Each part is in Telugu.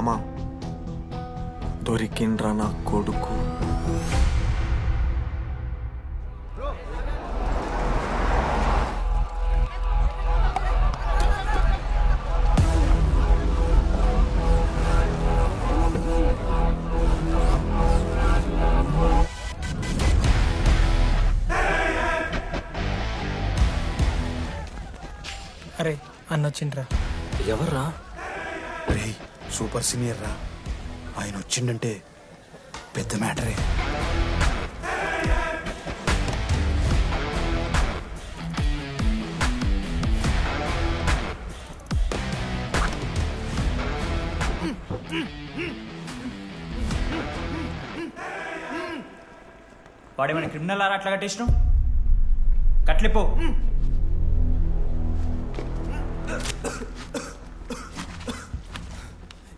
మామ. దొరికిండ్రా నా కొడుకు. అరే అన్న వచ్చిండ్రా ఎవర్రా? రేయ్ సూపర్ సీనియర్ రా. ఆయన వచ్చిండంటే పెద్ద మ్యాటరే. వాడేమైనా క్రిమినల్ ఆరా అట్లా కట్టేసినావు? కట్లిపో.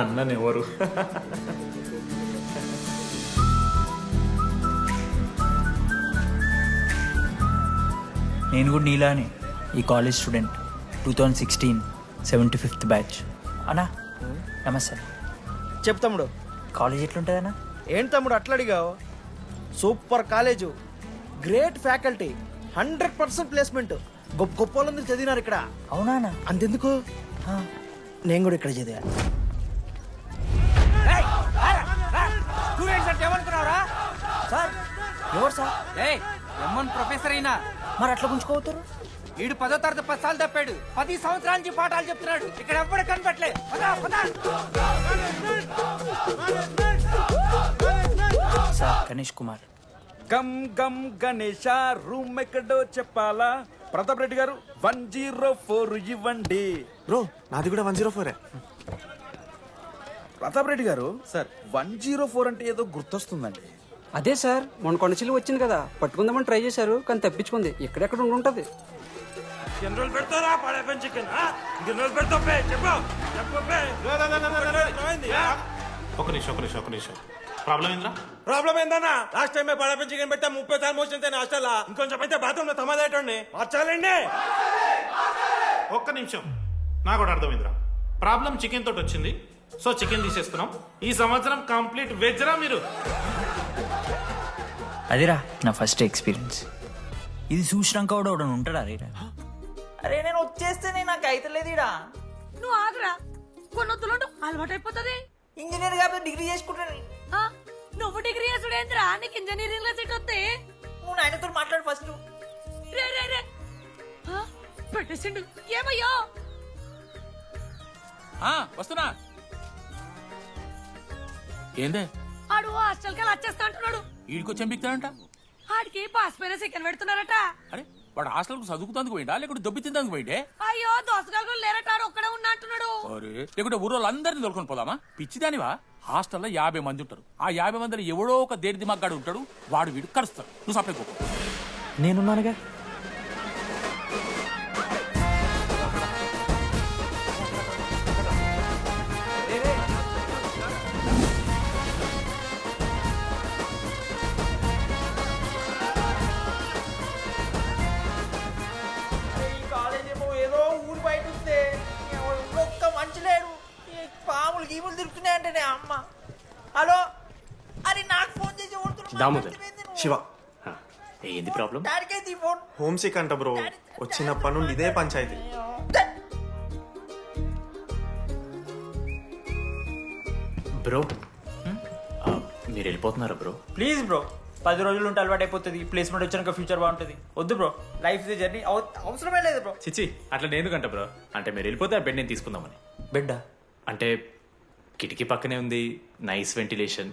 అన్ననెవరు? నేను కూడా నీలానే ఈ college student two thousand sixteen seventy fifth batch అన్నా నమస్తే చెప్పు తమ్ముడు. కాలేజ్ ఎట్లుంటుందన్నా ఏంటి తమ్ముడు అట్లా అడిగావు? Super college. Great faculty hundred percent placement గొప్ప గొప్ప వాళ్ళందరూ చదివినారు ఇక్కడ. అవునా అన్న? అంతెందుకు? నేను కూడా ఇక్కడ చదివా. సార్ ఎవరు సార్? ఏయ్ ఎమ్మన్ ప్రొఫెసర్ అయినా మరి అట్లా గుంజుకోవతారు వీడు పదో తరగతి పది సార్లు తప్పాడు. పది సంవత్సరాల నుంచి పాఠాలు చెప్తున్నాడు. ఇక్కడ ఎవ్వడు కనపట్లే పదా పదా. సార్ గణేష్ కుమార్. గమ్ గమ్ గణేష రూమ్ ఎక్కడో చెప్పాలా? ప్రతాప్ రెడ్డి గారు వన్ జీరో ఫోర్ ఇవ్వండి. బ్రో నాది కూడా వన్ జీరో ఫోరే. ప్రతాప్ రెడ్డి గారు సార్. వన్ జీరో ఫోర్ అంటే ఏదో గుర్తొస్తుందండి. అదే సార్ మొన్న కొండచిల్లి వచ్చింది కదా పట్టుకుందామని ట్రై చేశారు కానీ తప్పించుకుంది. ఎక్కడెక్కడ ఉండి ఉంటది ఒక నిమిషం ఒక నిమిషం ఒక నిమిషం. ప్రాబ్లం ఏంద్రా? ప్రాబ్లం ఏందన్నా? లాస్ట్ టైం పడప చికెన్ పెట్టా ముప్పై సార్లు మోసింది హాస్టల్ ఇంకొంచెం అయితే బాత్రూమ్లో తమాదేటండి మార్చాలండి. ఒక్క నిమిషం. నాకు కూడా అర్థమైందిరా. ప్రాబ్లం చికెన్ తోటి వచ్చింది. సో చికెన్ తీసేస్తున్నాం ఈ సంవత్సరం కంప్లీట్ వెజ్ రా మీరు. అదిరా నా ఫస్ట్ ఎక్స్పీరియన్స్. ఇది చూసినాక కూడా ఒకడు ఉంటాడా రే? అరే నేను వచ్చేస్తేనే నాకు అయితలేదు ఇడా నువ్వు ఆగరా. కొన్నొత్తులుంటూ అలవాటైపోతుంది. ఇంజనీర్ కాబట్టి డిగ్రీ చేసుకుంటాను. ఆ, నువ్వు డిగ్రీ చేసుడేంద్రా? నీకు ఇంజనీరింగ్లో సీట్ వస్తే. నువ్వు నాయనతో మాట్లాడు ఫస్ట్. రే రే రే. ఆ, పెట్టేసిండు. ఏమయ్యో? వస్తున్నా. ఏందే? ఆడు హాస్టల్కి వచ్చేస్తా అంటున్నాడు. వీడికి వచ్చి ఎంపిక్తాడంట ఆడికి పాస్ పైన చికెన్ పెడుతున్నారట. అరే వాడు హాస్టల్కు చదువుకుతానికి పోయిండా? లేకుంటే దొబ్బి తిందానికి పోయిండే? అయ్యో దోసగాలు కూడా లేరట ఆడు ఒక్కడే ఉన్నా అంటున్నాడు. అరే లేకుంటే ఊరోళ్ళు అందరిని తోలుకొని పోదామా? పిచ్చిదానివా? హాస్టల్లో యాభై మంది ఉంటారు. ఆ యాభై మందిలో ఎవడో ఒక దేడి దిమాగ్గాడు ఉంటాడు? వాడు వీడు కరుస్తాడు. నువ్వు సప్లై పోకు నేనున్నానుగా? దామోదర్. శివ. ఏంది ప్రాబ్లం? హోమ్ సిక్ అంట బ్రో. వచ్చినప్పటి నుండి ఇదే పంచాయతీ. బ్రో మీరు వెళ్ళిపోతున్నారా బ్రో? Please bro. పది రోజులు ఉంటే అలవాటు అయిపోతుంది. ప్లేస్మెంట్ వచ్చాక ఫ్యూచర్ బాగుంటుంది. వద్దు బ్రో. లైఫ్ జర్నీ అవసరమే లేదు బ్రో. చిచి అట్లా నేను ఎందుకంట బ్రో? అంటే మీరు వెళ్ళిపోతే ఆ బెడ్ నేను తీసుకుందామని. బిడ్డ? అంటే కిటికీ పక్కనే ఉంది. నైస్ వెంటిలేషన్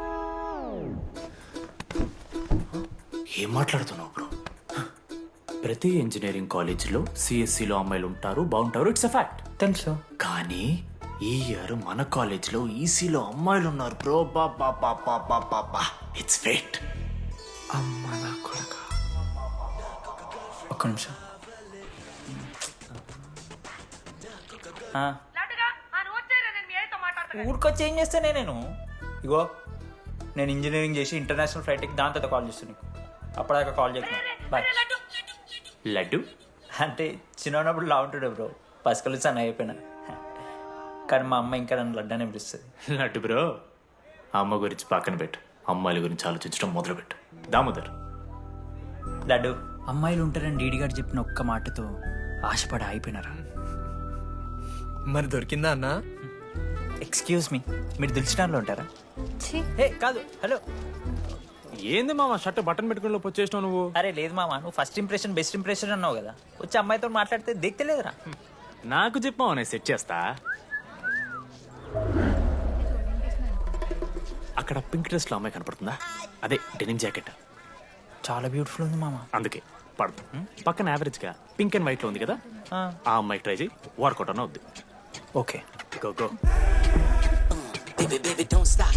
ఏం మాట్లాడుతున్నావు బ్రో? ప్రతి ఇంజనీరింగ్ కాలేజీలో సిఎస్సిలో అమ్మాయిలు ఉంటారు బాగుంటారు ఇట్స్ అ ఫ్యాక్ట్ తెలుసు. కానీ ఈ ఇయర్ మన కాలేజ్లో ఈసీలో అమ్మాయిలు ఉన్నారు బ్రో. బా బా బా బా బా బా బా. ఇట్స్ ఫేట్ అమ్మ నా కొడక. ఒక్క నిమిషం. ఆ, ఊరికొచ్చి ఏం చేస్తానే నేను? ఇగో నేను ఇంజనీరింగ్ చేసి ఇంటర్నేషనల్ ఫ్లైట్కి దాని తర్వాత కాల్ చేస్తాను నీకు. అప్పటిదాకా కాల్ చేస్తున్నా. బాయ్ లడ్డు? లడ్డు లడ్డు అంటే చిన్నప్పుడు లా ఉంటుండే బ్రో పసికలు సన్న అయిపోయినా. కానీ మా అమ్మ ఇంకా నన్ను లడ్డానే పిలుస్తుంది. లడ్డు బ్రో అమ్మ గురించి పక్కన పెట్టు. అమ్మాయిల గురించి ఆలోచించడం మొదలు పెట్టు దామోదర్. లడ్డు. అమ్మాయిలు ఉంటారని డీడీ గారు చెప్పిన ఒక్క మాటతో ఆశపడి అయిపోయినారా మరి దొరికిందా అన్నా? ఎక్స్క్యూజ్ మీ మీరు దిల్చడంలో ఉంటారా? ఏ కాదు. హలో ఏంది మామ? షర్ట్ బటన్ పెట్టుకుని లోపు వచ్చేసినావు నువ్వు? అరే లేదు మామ నువ్వు ఫస్ట్ ఇంప్రెషన్ బెస్ట్ ఇంప్రెషన్ అన్నావు కదా. వచ్చి అమ్మాయితో మాట్లాడితే దిక్తలేదురా. నాకు చెప్పావు నేను సెట్ చేస్తా. అక్కడ పింక్ డ్రెస్లో అమ్మాయి కనపడుతుందా? అదే డెనిమ్ జాకెట్ చాలా బ్యూటిఫుల్ ఉంది మామ. అందుకే పడదు. పక్కన యావరేజ్గా పింక్ అండ్ వైట్లో ఉంది కదా? ఆ. అమ్మాయి ట్రై చేయి వర్కౌట్ అన్న వద్దు. Okay. Go go Esta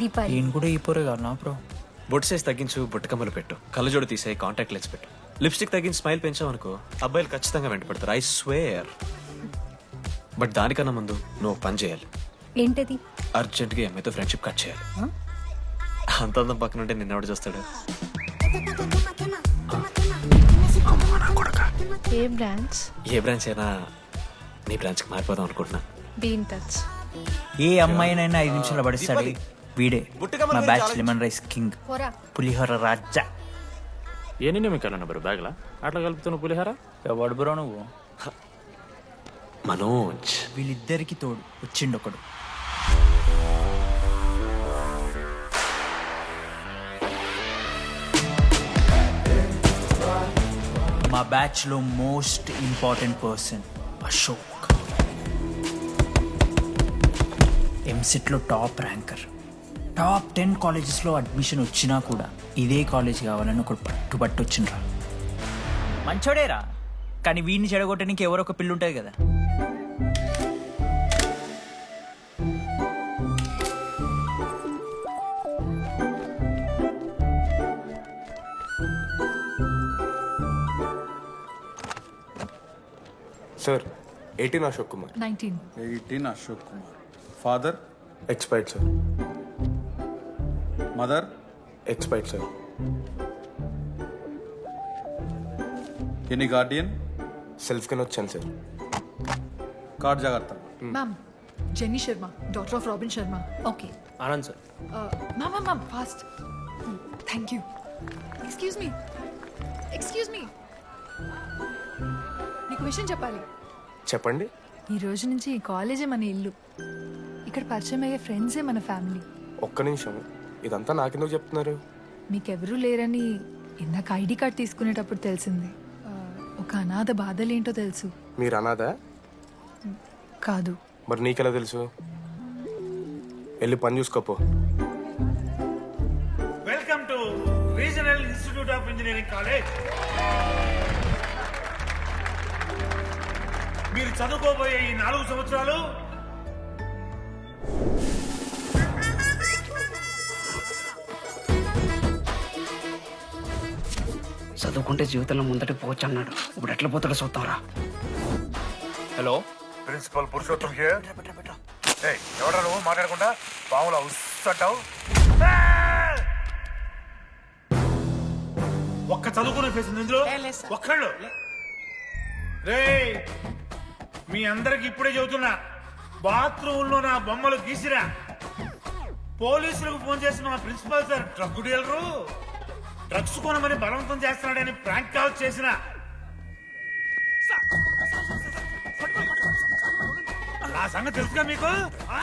Deepali. ఈయన కూడా ఈ పోరే కాదు నా బ్రో బొట్టు సైజ్ తగ్గించు బుట్టకమ్మలు పెట్టు. కళ్ళజోడు తీసే కాంటాక్ట్ లెన్స్ పెట్టు. లిప్స్టిక్ తగ్గించి స్మైల్ పెంచావు అనుకో అబ్బాయిలు ఖచ్చితంగా వెంటపడతారు ఐ స్వేర్ బట్ దానికన్నా ముందు నువ్వు ఒక పని చేయాలి. ఏంటది? అర్జెంట్గా ఎంఐతో ఫ్రెండ్షిప్ కట్ చేయాలి. అంత అందం పక్కన ఉంటే నిన్నెవడు చూస్తాడు? ఏ బ్రాండ్స్ ఏ బ్రాంచ్ అయినా నీ బ్రాంచ్కి మారిపోదాం అనుకుంటున్నా. Be in touch. ఏ అమ్మాయినైనా ఐదు నిమిషాలు పడిస్తాడు. వీడే. మా బ్యాచ్ లెమన్ రైస్ కింగ్ పులిహోర రాజా. ఎన్ని నిమికాలన్న బ్రో బ్యాగ్లా? అట్లా కలుపుతున్న పులిహార? ఎవడు బ్రో నువ్వు? మనోజ్. వీళ్ళిద్దరికి తోడు. వచ్చిండు ఒకడు మా బ్యాచ్లో మోస్ట్ ఇంపార్టెంట్ పర్సన్ అశోక్. ఎంసెట్లో టాప్ ర్యాంకర్. టాప్ టెన్ కాలేజెస్లో అడ్మిషన్ వచ్చినా కూడా ఇదే కాలేజ్ కావాలని ఒకడు పట్టుబట్టు వచ్చిండ్రా మంచోడేరా. కానీ వీడిని చెడగొట్టడానికి ఎవరో ఒక పిల్లు ఉంటుంది కదా. Sir eighteen Ashok Kumar. Nineteen. Eighteen Ashok Kumar. Father? Expired sir mother? Expired sir any guardian? Self కింద వచ్చాను సార్ కార్డ్ జాగ్రత్త. Ma'am Jenny Sharma daughter of Robin Sharma okay Anand sir ma'am ma'am ma'am fast thank you excuse me excuse me నీకు విషయం చెప్పాలి. చెప్పండి. ఈ రోజు నుంచి ఈ కాలేజే మన ఇల్లు. ఇక్కడ పరిచయం అయ్యే ఫ్రెండ్సే మన ఫ్యామిలీ ఒక్క నిమిషం. ఇదంతా నాకెందుకు చెప్తున్నారు? మీకెవరూ లేరని ఇందాక ఐడి కార్డ్ తీసుకునేటప్పుడు తెలిసింది. ఆ, ఒక అనాథ బాధలేంటో తెలుసు. మీరు అనాదా కాదు. మరి నీకెలా తెలుసు? వెళ్ళి పని చూసుకోపో. Welcome to regional institute of engineering college మీరు చదువుకోబోయే ఈ నాలుగు సంవత్సరాలు చదువుకుంటే జీవితంలో ముందట పోవచ్చు అన్నాడు. ఇప్పుడు ఎట్లా పోతాడో చూద్దాంరా. హలో? ప్రిన్సిపల్ పురుషోత్తం హియర్ ఎవడా నువ్వు? మాట్లాడకుండా పాముల అంటావు ఒక్క చదువుకునే ఫేస్ ఉంది ఇందులో? ఒక్కళ్ళు? రే మీ అందరికి ఇప్పుడే చెబుతున్నా. బాత్రూంలో నా బొమ్మలు గీసిరా. పోలీసులకు ఫోన్ చేసిన మా principal sir drug dealer drugs కొనమని బలవంతం చేస్తున్నాడని ప్రాంక్ కాల్ చేసిన నా సంగతి తెలుసుగా మీకు ఆ?